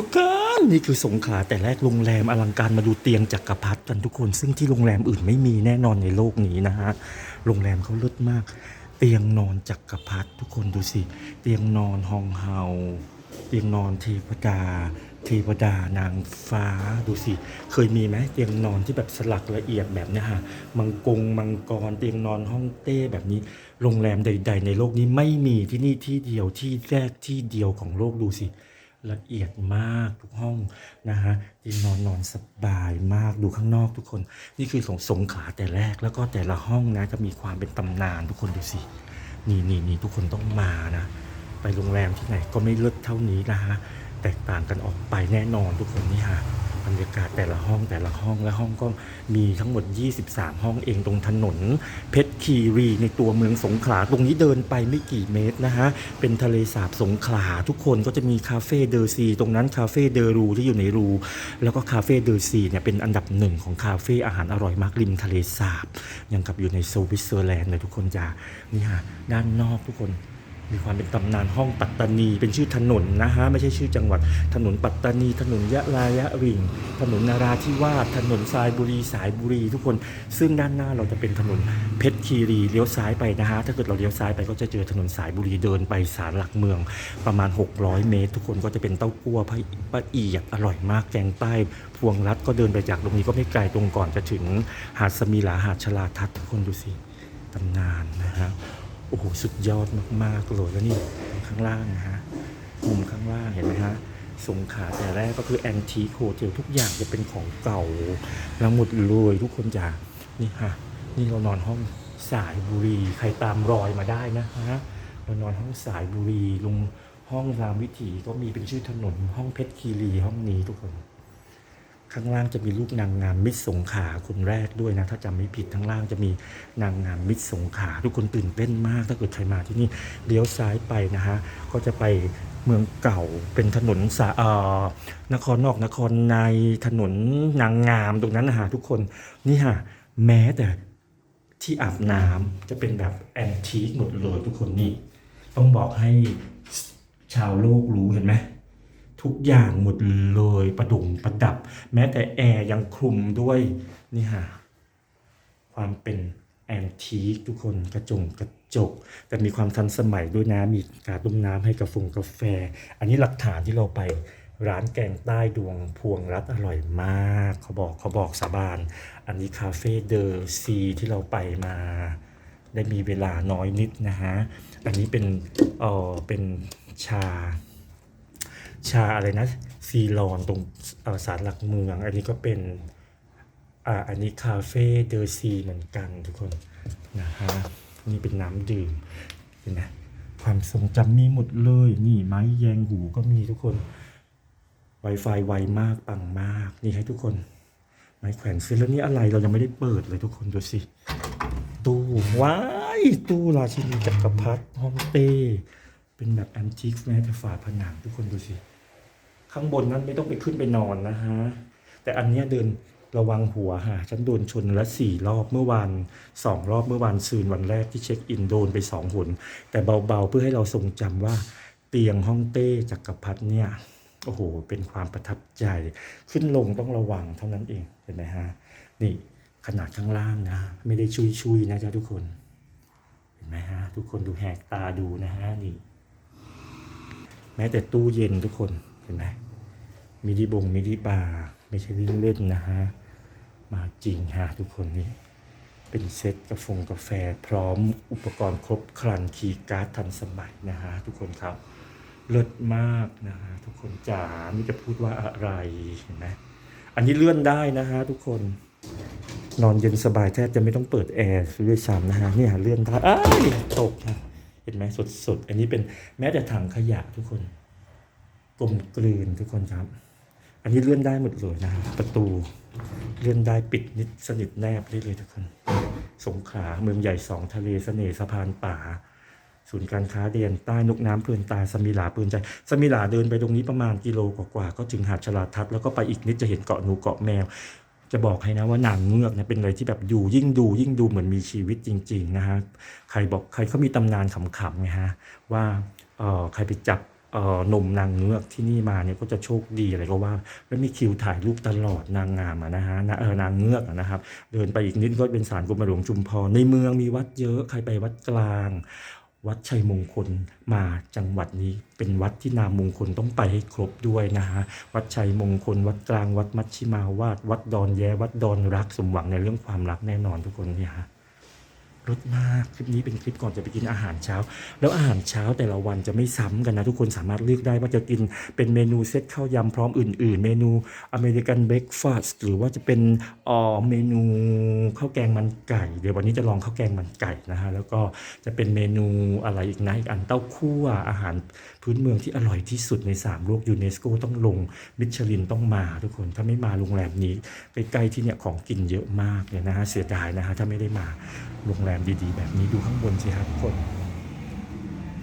ทุกคนนี่คือสงขาแต่แรกโรงแรมอลังการมาดูเตียงจักรพรรดิกันทุกคน ซึ่งที่โรงแรมอื่นไม่มีแน่นอนในโลกนี้นะฮะโรงแรมเขาเลิศมาก เตียงนอนจักรพรรดิทุกคนดูสิ เตียงนอนฮองเฮาเตียงนอนเทวดาเทวดานางฟ้าดูสิ เคยมีไหมเตียงนอนที่แบบสลักละเอียดแบบนี้ฮะมังกงมังกรเตียงนอนห้องเต้แบบนี้ โรงแรมใด ๆ ในโลกนี้ไม่มีที่นี่ที่เดียวที่แรกที่เดียวของโลกดูสิ ละเอียดมากทุกห้องนะฮะเตียงนอนนอนสบายมากดูข้างนอกทุกคน นี่คือสงสงขาแต่แรกแล้วก็แต่ละห้องนะจะมีความเป็นตำนานทุกคนดูสินี่นี่นี่ทุกคนต้องมานะ ไปโรงแรมที่ไหนก็ไม่เลิศเท่านี้นะฮะแตกต่างกันออกไปแน่นอนทุกคนนี่ฮะ บรรยากาศแต่ละห้องแต่ละห้องและห้องก็มีทั้งหมด 23 ห้องเองตรงถนน เพชรคีรีในตัวเมืองสงขลาตรงนี้เดินไปไม่กี่เมตรนะฮะ เป็นทะเลสาบสงขลาทุกคนก็จะมีคาเฟ่เดอซีตรงนั้นคาเฟ่เดอรูที่อยู่ในรู แล้วก็คาเฟ่เดอซีเนี่ยเป็นอันดับหนึ่งของคาเฟ่อาหารอร่อยมากริมทะเลสาบยังกับอยู่ในสวิตเซอร์แลนด์เลยทุกคนจ้านี่ฮะด้านนอกทุกคน มีความเป็นตำนานห้องปัตตานี เป็นชื่อถนนนะฮะไม่ใช่ชื่อจังหวัดถนนปัตตานี ถนนยะลายะริง ถนนนาราธิวาสถนนทรายบุรีสายบุรี ทุกคน ซึ่งด้านหน้าเราจะเป็นถนนเพชรคีรีเลี้ยวซ้ายไปนะฮะถ้าเกิดเราเลี้ยวซ้ายไปก็จะเจอถนนสายบุรีเดินไปศาลหลักเมือง ประมาณ 600 เมตร ทุกคนก็จะเป็นเต้ากั่วพะปะเอียดอร่อยมากแกงใต้ พวงรัดก็เดินไปจากตรงนี้ก็ไม่ไกลตรงก่อนจะถึงหาดสมีหลาหาดชลาทัศน์ทุกคนดูสิตำนานนะฮะ โอ้โหสุดยอดมากๆเลยแล้วนี่ข้างล่างนะฮะมุมข้างล่างเห็นไหมฮะสงขาแต่แรกก็คือแอนทีโคเทลทุกอย่างจะเป็นของเก่าแล้วหมดเลยทุกคนจ้ะนี่ฮะนี่เรานอนห้องสายบุรีใครตามรอยมาได้นะฮะเรานอนห้องสายบุรีลงห้องรามวิถีก็มีเป็นชื่อถนนห้องเพชรคีรีห้องนี้ทุกคน ข้างล่างจะมีรูปนางงามมิตรสงขาคนแรกด้วยนะ ถ้าจำไม่ผิดข้างล่างจะมีนางงามมิตรสงขาทุกคนตื่นเต้นมาก ถ้าเกิดใครมาที่นี่เลี้ยวซ้ายไปนะฮะก็จะไปเมืองเก่าเป็นถนนสาเอ่อนครนอกนครในถนนนางงามตรงนั้นนะฮะทุกคนนี่ฮะแม้แต่ที่อาบน้ำจะเป็นแบบแอนทีคหมดเลยทุกคนนี่ต้องบอกให้ชาวโลกรู้เห็นไหม ทุกอย่างหมดเลยประดุงประดับ แม้แต่แอร์ยังคลุมด้วยนี่ฮะความเป็นแอนทีคทุกคนกระจงกระจก แต่มีความทันสมัยด้วยนะมีกาต้มน้ำให้กาแฟกาแฟ อันนี้หลักฐานที่เราไปร้านแกงใต้ดวงพวงรัตอร่อยมากเขาบอกเขาบอกสาบาน อันนี้คาเฟ่เดอซีที่เราไปมา ได้มีเวลาน้อยนิดนะฮะ อันนี้เป็นเออเป็นชา ชาอะไรนะซีลอนตรงเอ่อศาลหลักเมือง อันนี้ก็เป็นอ่าอันนี้คาเฟ่เดอซีเหมือนกันทุกคนนะฮะนี่เป็นน้ำดื่มเห็นไหมความทรงจำมีหมดเลย นี่ไม้แยงหูก็มีทุกคน Wi-Fi ไวมากปังมาก นี่ให้ทุกคน ไม้แขวนเสื้อแล้วนี่อะไรเรายังไม่ได้เปิดเลยทุกคนดูสิ ตู้ว้ายตู้ราชินีจักรพรรดิฮ่องเต้ เป็นแบบแอนทิกแม้แต่ฝาผนังทุกคนดูสิ ข้างบนนั้นไม่ต้องไปขึ้นไปนอนนะฮะ แต่อันนี้เดินระวังหัวฮะฉันโดนชนละสี่รอบเมื่อวานสองรอบเมื่อวานซืนวันแรกที่เช็คอินโดนไปสองหน แต่เบาๆเพื่อให้เราทรงจำว่าเตียงห้องเต้จักรพรรดิเนี่ยโอ้โห เป็นความประทับใจ ขึ้นลงต้องระวังเท่านั้นเอง เห็นไหมฮะ นี่ขนาดข้างล่างนะ ไม่ได้ชุยๆนะจ๊ะทุกคน เห็นไหมฮะ ทุกคนดูแหกตาดูนะฮะ นี่ แม้แต่ตู้เย็นทุกคนเห็นไหมมินิบงมินิบาร์ไม่ใช่วิ่งเล่นนะฮะ มาจริงฮะทุกคนนี่เป็นเซ็ตกาแฟกาแฟ พร้อมอุปกรณ์ครบครันคีย์การ์ดทันสมัยนะฮะทุกคนครับเลิศมากนะฮะทุกคนจ๋าไม่จะพูดว่าอะไรเห็นไหมอันนี้เลื่อนได้นะฮะทุกคนนอนเย็นสบายแทบจะไม่ต้องเปิดแอร์ด้วยซ้ำนะฮะเนี่ยเลื่อนได้ตกนะเห็นไหมสดๆ อันนี้เป็นแม้แต่ถังขยะทุกคน กลมกลืนทุกคนครับ อันนี้เลื่อนได้หมดเลยนะประตูเลื่อนได้ปิดนิดสนิทแนบได้เลยทุกคน สงขลาเมืองใหญ่สองทะเลเสน่ห์สะพานป่า ศูนย์การค้าเดียนใต้นกน้ำเพลินตาสมิลาปืนใจสมิลาเดินไปตรงนี้ประมาณกิโลกว่าๆก็ถึงหาดชลาทัศน์แล้วก็ไปอีกนิดจะเห็นเกาะหนูเกาะแมวจะบอกให้นะว่านางเงือกเนี่ยเป็นอะไรที่แบบอยู่ยิ่งดูยิ่งดูเหมือนมีชีวิตจริง ๆ นะฮะใครบอกใครเขามีตำนานขำๆไงฮะว่าเออใครไปจับ เอ่อนมนางเงือกที่นี่มาเนี่ยก็จะโชคดีอะไรก็ว่าแล้วมีคิวถ่ายรูปตลอดนางงามนะฮะนะเออนางเงือกนะครับ เดินไปอีกนิดก็เป็นศาลกรมหลวงชุมพรในเมืองมีวัดเยอะใครไปวัดกลาง วัดชัยมงคลมาจังหวัดนี้ เป็นวัดที่นามมงคลต้องไปให้ครบด้วยนะฮะวัดชัยมงคล วัดกลางวัดมัชชิมาวาดวัดดอนแย้วัดดอนรักสมหวังในเรื่องความรักแน่นอนทุกคนเนี่ยฮะ รสมากคลิปนี้เป็นคลิปก่อนจะไปกินอาหารเช้า แล้วอาหารเช้าแต่ละวันจะไม่ซ้ำกันนะทุกคนสามารถเลือกได้ว่าจะกินเป็นเมนูเซตข้าวยำพร้อมอื่น ๆ เมนูอเมริกันเบรกฟาสต์หรือว่าจะเป็นเอ่อเมนูข้าวแกงมันไก่ เดี๋ยววันนี้จะลองข้าวแกงมันไก่นะฮะแล้วก็จะเป็นเมนูอะไรอีกนะอีกอันเต้าคั่วอาหารพื้นเมืองที่อร่อยที่สุดในสามโลกยูเนสโกต้องลงมิชลินต้องมาทุกคนถ้าไม่มาโรงแรมนี้ใกล้ๆที่เนี่ยของกินเยอะมากเนี่ยนะฮะเสียดายนะฮะถ้าไม่ได้มาโรงแรมดีๆ แบบนี้ดูข้างบนสิครับทุกคน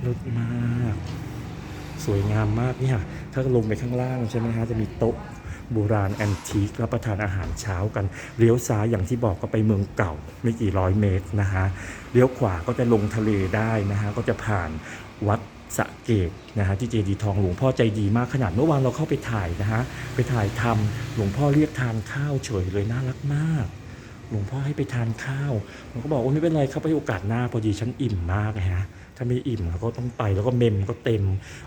ลิศมาก สวยงามมากเนี่ยถ้าลงไปข้างล่างใช่ไหมฮะจะมีโต๊ะโบราณแอนทิกรับประทานอาหารเช้ากันเลี้ยวซ้ายอย่างที่บอกก็ไปเมืองเก่าไม่กี่ร้อยเมตรนะฮะเลี้ยวขวาก็จะลงทะเลได้นะฮะก็จะผ่านวัดสะเกตนะฮะที่เจดีย์ทองหลวงพ่อใจดีมากขนาดเมื่อวานเราเข้าไปถ่ายนะฮะไปถ่ายทำหลวงพ่อเรียกทานข้าวเฉยเลยน่ารักมาก หลวงพ่อให้ไปทานข้าวผมก็บอกว่าไม่เป็นไรครับไปโอกาสหน้าพอดีฉันอิ่มมากนะฮะถ้าไม่อิ่มเราก็ต้องไปแล้วก็เมมก็เต็ม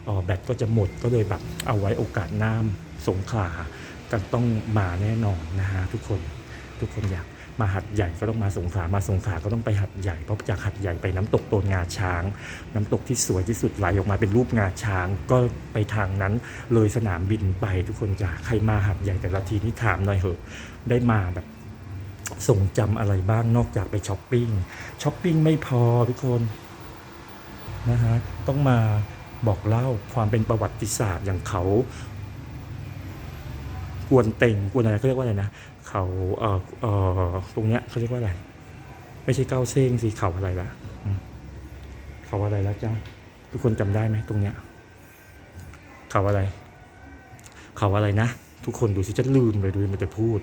ออแบตก็จะหมดก็เลยแบบเอาไว้โอกาสหน้าสงขลากันต้องมาแน่นอนนะฮะทุกคนทุกคนอยากมาหัดใหญ่ก็ต้องมาสงขลามาสงขลาก็ต้องไปหัดใหญ่เพราะจากหัดใหญ่ไปน้ำตกโตนงาช้าง น้ำตกที่สวยที่สุดไหลออกมาเป็นรูปงาช้าง ก็ไปทางนั้นเลยสนามบินไปทุกคนจะใครมาหัดใหญ่แต่ละทีนี่ถามหน่อยเหอะได้มาแบบ ทรงจำอะไรบ้างนอกจากไปช้อปปิ้งช้อปปิ้งไม่พอทุกคนนะฮะต้องมาบอกเล่าความเป็นประวัติศาสตร์อย่างเขากวนเต็งกวนอะไรเขาเรียกว่าอะไรนะเขาเอ่อเอ่อตรงเนี้ยเขาเรียกว่าอะไร ไม่ใช่เก้าเซ้งสิเขาอะไรละเขาอะไรละจ้าทุกคนจำได้ไหมตรงเนี้ยเขาอะไร เขาอะไรนะ ทุกคนดูสิจะลืมเลยดูมันจะพูด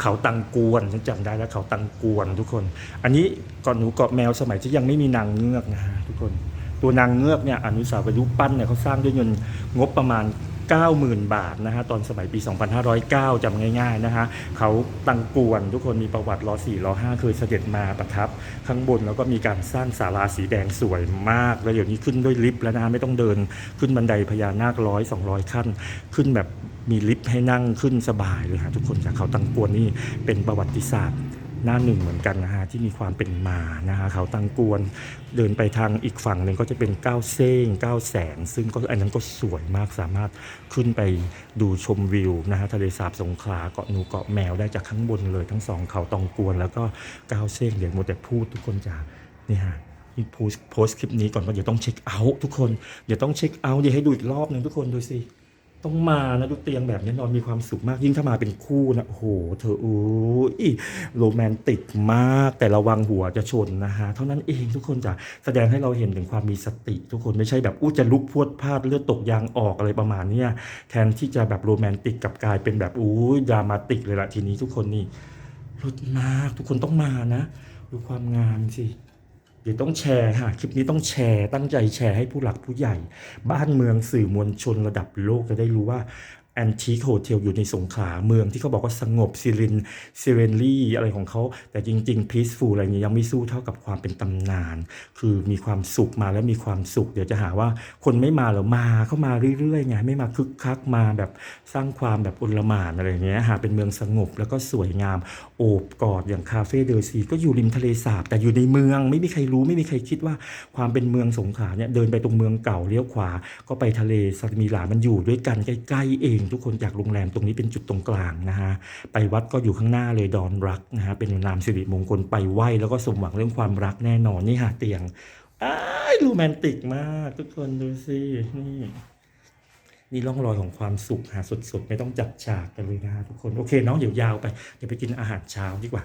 เขาตังกวนฉันจำได้แล้วเขาตังกวนทุกคน อันนี้ก่อนหนูเกาะแมวสมัยที่ยังไม่มีนางเงือกนะฮะทุกคน ตัวนางเงือกเนี่ยอนุสาวรีย์รูปปั้นเนี่ยเขาสร้างด้วยเงินงบประมาณ 90,000 บาทนะฮะตอนสมัยปี 2509จำง่ายๆนะฮะเขาตังกวนทุกคนมีประวัติรอ4รอ5เคยเสด็จมาประทับ ข้างบนแล้วก็มีการสร้างศาลาสีแดงสวยมาก แล้วเดี๋ยวนี้ขึ้นด้วยลิฟต์แล้วนะไม่ต้องเดินขึ้นบันไดพญานาคร้อยสองร้อยขั้น ขึ้นแบบมีลิฟต์ให้นั่งขึ้นสบายเลยฮะทุกคนจากเขาตังกวนนี่เป็นประวัติศาสตร์ หน้าหนึ่งเหมือนกันนะฮะที่มีความเป็นมานะฮะเขาตังกวนเดินไปทางอีกฝั่งหนึ่งก็จะเป็นเก้าเซ้งเก้าแสน ซึ่งก็อันนั้นก็สวยมากสามารถขึ้นไปดูชมวิวนะฮะทะเลสาบสงขลาเกาะหนูเกาะแมวได้จากข้างบนเลยทั้งสองเขาตองกวน แล้วก็เก้าเซ้งเดี๋ยวหมดแต่พูดทุกคนจะนี่ฮะนี่โพสต์โพสต์คลิปนี้ก่อนว่าเดี๋ยวต้องเช็คเอาท์ทุกคนเดี๋ยวต้องเช็คเอาท์เดี๋ยวให้ดูอีกรอบหนึ่งทุกคนดูสิ ต้องมานะดูเตียงแบบนี้นอนมีความสุขมากยิ่งถ้ามาเป็นคู่นะโอ้โหเธออู้ยโรแมนติกมากแต่ระวังหัวจะชนนะฮะเท่านั้นเองทุกคนจะแสดงให้เราเห็นถึงความมีสติ ทุกคนไม่ใช่แบบอู้จะลุกพวดพลาดเลือดตกยางออกอะไรประมาณเนี้ยแทนที่จะแบบโรแมนติกกับกลายเป็นแบบอู้ยดรามาติกเลยละทีนี้ทุกคนนี่รุดมากทุกคนต้องมานะ ดูความงามสิ เดี๋ยวต้องแชร์ค่ะคลิปนี้ต้องแชร์ตั้งใจแชร์ให้ผู้หลักผู้ใหญ่ บ้านเมืองสื่อมวลชนระดับโลกจะได้รู้ว่า แอนทิคโฮเทลอยู่ในสงขลาเมืองที่เขาบอกว่าสงบซิรินซิเรนลี่อะไรของเขาแต่จริงๆพีซฟูลอะไรเงี้ยยังไม่สู้เท่ากับความเป็นตำนาน คือมีความสุขมาแล้วมีความสุข เดี๋ยวจะหาว่าคนไม่มาหรอมาเข้ามาเรื่อยๆไงไม่มาคึกคักมาแบบสร้างความแบบอุลหมานอะไรเงี้ยหาเป็นเมืองสงบแล้วก็สวยงามโอบกอดอย่างคาเฟ่เดอซีก็อยู่ริมทะเลสาบ แต่อยู่ในเมืองไม่มีใครรู้ไม่มีใครคิดว่าความเป็นเมืองสงขลาเนี่ยเดินไปตรงเมืองเก่าเลี้ยวขวา ก็ไปทะเลสัตมีหลามันอยู่ด้วยกันใกล้ๆเองทุกคนจากโรงแรมตรงนี้เป็นจุดตรงกลางนะฮะไปวัดก็อยู่ข้างหน้าเลยดอนรักนะฮะเป็นนามสิริมงคลไปไหว้แล้วก็สมหวังเรื่องความรักแน่นอนนี่หาเตียงอ้ายโรแมนติกมากทุกคนดูสินี่นี่ร่องรอยของความสุขหาสดๆ ไม่ต้องจับฉากกันเลยนะฮะทุกคน โอเคน้องเดี๋ยวยาวไป เดี๋ยวไปกินอาหารเช้าดีกว่า